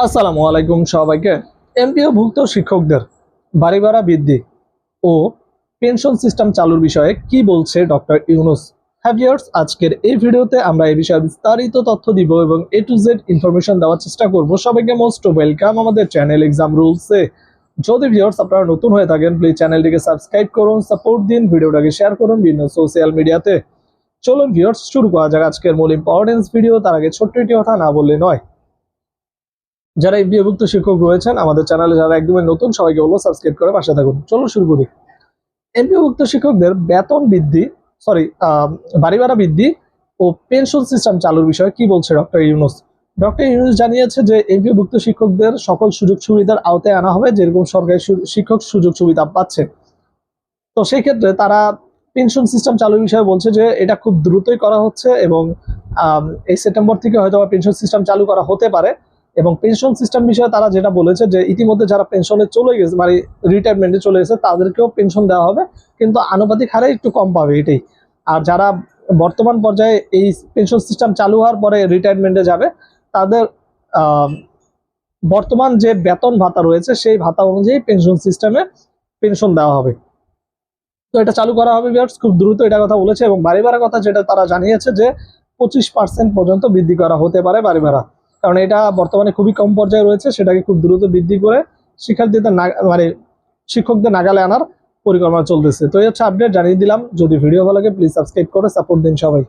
আসসালামু আলাইকুম সবাইকে। এমপিও ভুক্ত শিক্ষকদের বাড়ি ভাড়া বৃদ্ধি ও পেনশন সিস্টেম চালুর বিষয়ে কি বলছে ডক্টর ইউনুস? হ্যাভিয়ার্স আজকের এই ভিডিওতে আমরা এই বিষয়ে বিস্তারিত তথ্য দিব এবং এ টু জেড ইনফরমেশন দেওয়ার চেষ্টা করব। সবাইকে মোস্ট ওয়েলকাম আমাদের চ্যানেল এক্সাম রুলসে যদি ভিউয়ার্স আপনারা নতুন হয়ে থাকেন প্লিজ চ্যানেলটিকে সাবস্ক্রাইব করুন সাপোর্ট দিন, ভিডিওটাকে শেয়ার করুন বিভিন্ন সোশ্যাল মিডিয়াতে চলুন ভিউয়ার্স, শুরু করা যাক আজকের মূল ইম্পর্টেন্স ভিডিও তার আগে ছোট্ট একটি কথা না বললে নয়। যারা এমবিএভুক্ত শিক্ষক রয়েছেন, আমাদের চ্যানেলে যারা একদমই নতুন, সবাইকে বলব সাবস্ক্রাইব করে পাশে থাকুন। চলো শুরু করি। এমপিওভুক্ত শিক্ষকদের বেতন বৃদ্ধি সরি বাড়ি ভাড়া বৃদ্ধি ও পেনশন সিস্টেম চালুর বিষয়ে কি বলছে ডক্টর ইউনুস? ডক্টর ইউনুস জানিয়েছে যে এমপিওভুক্ত শিক্ষকদের সকল সুযোগ সুবিধার আওতায় আনা হবে, যেরকম সরকারি শিক্ষক সুযোগ সুবিধা পাচ্ছে। তো সেই ক্ষেত্রে তারা পেনশন সিস্টেম চালুর বিষয়ে বলছে যে এটা খুব দ্রুতই করা হচ্ছে এবং এই সেপ্টেম্বর থেকে হয়তো পেনশন সিস্টেম চালু করা হতে পারে। এবং পেনশন সিস্টেম বিষয়ে তারা যেটা বলেছে যে ইতিমধ্যে যারা পেনশনে চলে গেছে মানে রিটায়ারমেন্টে চলে গেছে তাদেরকেও পেনশন দেওয়া হবে কিন্তু আনুপাতিক হারে একটু কম পাবে এটাই। আর যারা বর্তমান পর্যায়ে এই পেনশন সিস্টেম চালু হওয়ার পরে রিটায়ারমেন্টে যাবে তাদের বর্তমান যে বেতন ভাতা রয়েছে সেই ভাতা অনুযায়ী পেনশন সিস্টেমে পেনশন দেওয়া হবে। তো এটা চালু করা হবে viewers, খুব দ্রুত এটা কথা বলেছে এবং বাড়ি ভাড়া কথা যেটা তারা জানিয়েছে যে পঁচিশ পার্সেন্ট পর্যন্ত বৃদ্ধি করা হতে পারে বাড়ি ভাড়া। কারণ এটা বর্তমানে খুবই কম পর্যায়ে রয়েছে, সেটাকে খুব দ্রুত বৃদ্ধি করে শিক্ষার্থীদের মানে শিক্ষকদের নাগালে আনার পরিকল্পনা চলতেছে। তো এই হচ্ছে আপডেট জানিয়ে দিলাম। যদি ভিডিও ভালো লাগে প্লিজ সাবস্ক্রাইব করে সাপোর্ট দিন সবাই।